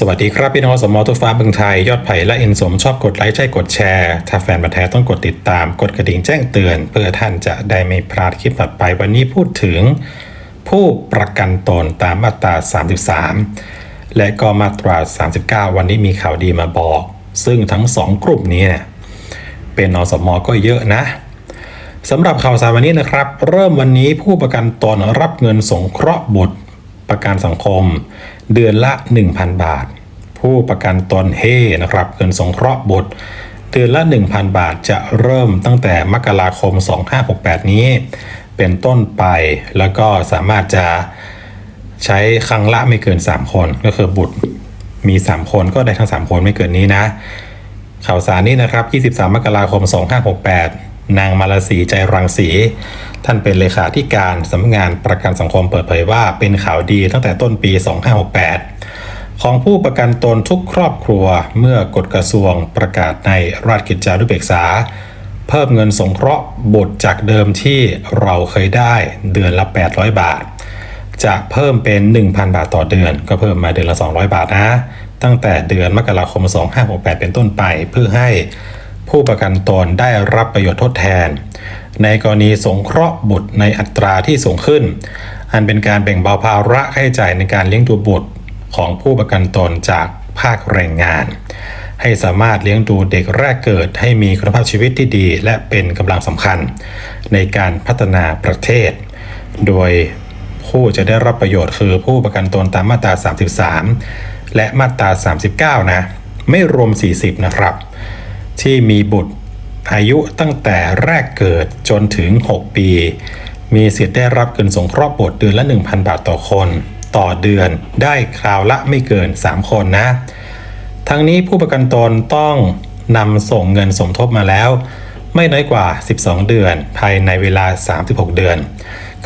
สวัสดีครับพี่น้องสมอทุกฟ้าเมืองไทย ยอดไผ่และอินสมชอบกดไลค์ใช่กดแชร์ ถ้าแฟนบันธุ์แท้ต้องกดติดตาม กดกระดิ่งแจ้งเตือน เพื่อท่านจะได้ไม่พลาดคลิปถัดไปวันนี้พูดถึง ผู้ประกันตนตามมาตรา 33 และก็มาตรา 39 วันนี้มีข่าวดีมาบอก ซึ่งทั้งสองกลุ่มนี้เนี่ยเป็นอสมก็เยอะนะสำหรับข่าวสารวันนี้นะครับ เริ่มวันนี้ผู้ประกันตนรับเงินสงเคราะห์บุตร ประกันสังคม เดือนละ 1,000 บาท ผู้ประกันตนเฮนะครับเงินสงเคราะห์บุตรเดือนละ 1,000 บาทจะเริ่มตั้งแต่มกราคม 2568 นี้ เป็นต้นไปแล้วก็สามารถจะใช้ครั้งละไม่เกิน 3 คนก็คือบุตรมี 3 คนก็ได้ทั้ง 3 คนไม่เกินนี้นะ ข่าวสารนี้นะครับ 23 มกราคม 2568 นางมาลาสีใจรังสี ท่านเป็นเลขาธิการสำนักงานประกันสังคมเปิดเผยว่าเป็นข่าวดีตั้งแต่ต้นปี 2568 ของผู้ประกันตนทุกครอบครัวเมื่อกฎกระทรวงประกาศในราชกิจจานุเบกษา เพิ่มเงินสงเคราะห์บุตรจากเดิมที่เราเคยได้เดือนละ 800 บาท จะเพิ่มเป็น 1,000 บาทต่อเดือน ก็เพิ่มมาเดือนละ 200 บาทนะ ตั้งแต่เดือนมกราคม 2568 เป็นต้นไปเพื่อให้ ผู้ประกันตนได้รับประโยชน์ทดแทน ในกรณีสงเคราะห์บุตรในอัตราที่สูงขึ้น อันเป็นการแบ่งเบาภาระค่าใช้จ่ายในการเลี้ยงดูบุตรของผู้ประกันตนจากภาคแรงงาน ให้สามารถเลี้ยงดูเด็กแรกเกิดให้มีคุณภาพชีวิตที่ดี และเป็นกำลังสำคัญ ในการพัฒนาประเทศ โดยผู้จะได้รับประโยชน์คือผู้ประกันตนตามมาตรา 33 และมาตรา 39 นะ ไม่รวม 40 นะครับ ที่มีบุตรอายุตั้งแต่แรกเกิดจนถึง 6 ปี มีสิทธิ์ได้รับเงินสงเคราะห์บุตรเดือนละ 1,000 บาทต่อคน ต่อเดือนได้คราวละไม่เกิน 3 คนนะ ทั้งนี้ผู้ประกันตนต้องนำส่งเงินสมทบมาแล้ว ไม่น้อยกว่า 12 เดือน ภายในเวลา 36 เดือน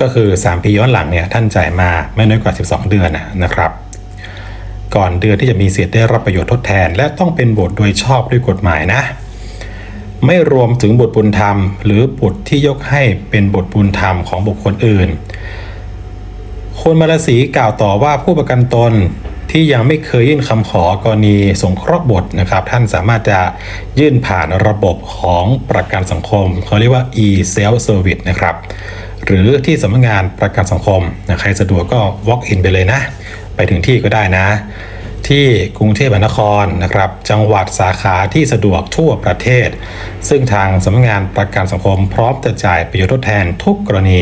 ก็คือ 3 ปีย้อนหลังเนี่ยท่านจ่ายมาไม่น้อยกว่า 12 เดือนนะนะครับ ก่อนเดือนที่จะมีสิทธิ์ได้รับประโยชน์ทดแทน และต้องเป็นบุตรโดยชอบด้วยกฎหมายนะ ไม่รวมถึงบุตรบุญธรรม หรือบุตรที่ยกให้เป็นบุตรบุญธรรมของบุคคลอื่นคุณมาลาสีกล่าวต่อว่าผู้ประกันตนที่ยังไม่เคยยื่นคำขอกรณีสงเคราะห์บุตรนะครับ ท่านสามารถจะยื่นผ่านระบบของประกันสังคม เขาเรียกว่า e-self service นะครับ หรือที่สำนักงานประกันสังคมนะใครสะดวกก็ walk in ไปเลยนะ ไปถึงที่ก็ได้นะ ที่กรุงเทพมหานครนะครับ จังหวัดสาขาที่สะดวกทั่วประเทศ ซึ่งทางสำนักงานประกันสังคมพร้อมจะจ่ายประโยชน์ทดแทนทุกกรณี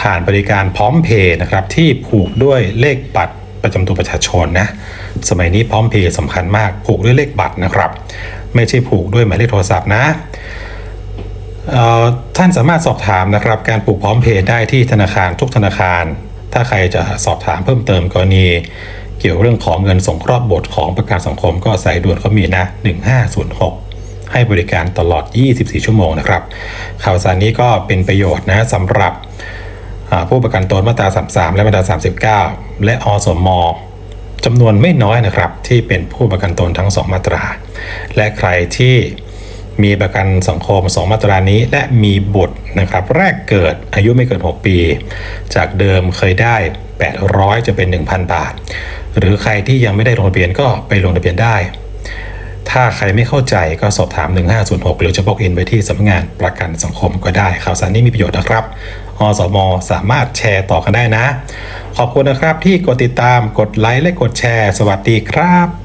ผ่านบริการพร้อมเพย์นะครับที่ผูกด้วยเลขบัตรประจำตัวประชาชนนะ สมัยนี้พร้อมเพย์สำคัญมาก ผูกด้วยเลขบัตรนะครับ ไม่ใช่ผูกด้วยหมายเลขโทรศัพท์นะท่านสามารถสอบถามนะครับ การปลูกพร้อมเพย์ได้ที่ธนาคารทุกธนาคาร ถ้าใครจะสอบถามเพิ่มเติมกรณี เกี่ยวเรื่องของเงินสงเคราะห์บุตรของประกันสังคมก็สายด่วนเขามีนะ 1506 ให้บริการตลอด 24 ชั่วโมงนะครับ ข่าวสารนี้ก็เป็นประโยชน์นะสำหรับผู้ประกันตนมาตรา 33 และมาตรา 39 และอสมจำนวนไม่น้อยนะครับ ที่เป็นผู้ประกันตนทั้ง 2 มาตรา และใครที่ มีประกันสังคม 2 มาตรานี้ และมีบุตรนะครับแรกเกิดอายุไม่เกิน 6 ปี จากเดิมเคยได้ 800 จะเป็น 1,000 บาท หรือใครที่ยังไม่ได้ลงทะเบียนก็ไปลงทะเบียนได้ ถ้าใครไม่เข้าใจก็สอบถาม 1506 หรือจะบอกอินไปที่สำนักงานประกันสังคมก็ได้ ข่าวสารนี้มีประโยชน์นะครับอสมสามารถแชร์ต่อกันได้นะ ขอบคุณนะครับที่กดติดตามกดไลค์และกดแชร์ สวัสดีครับ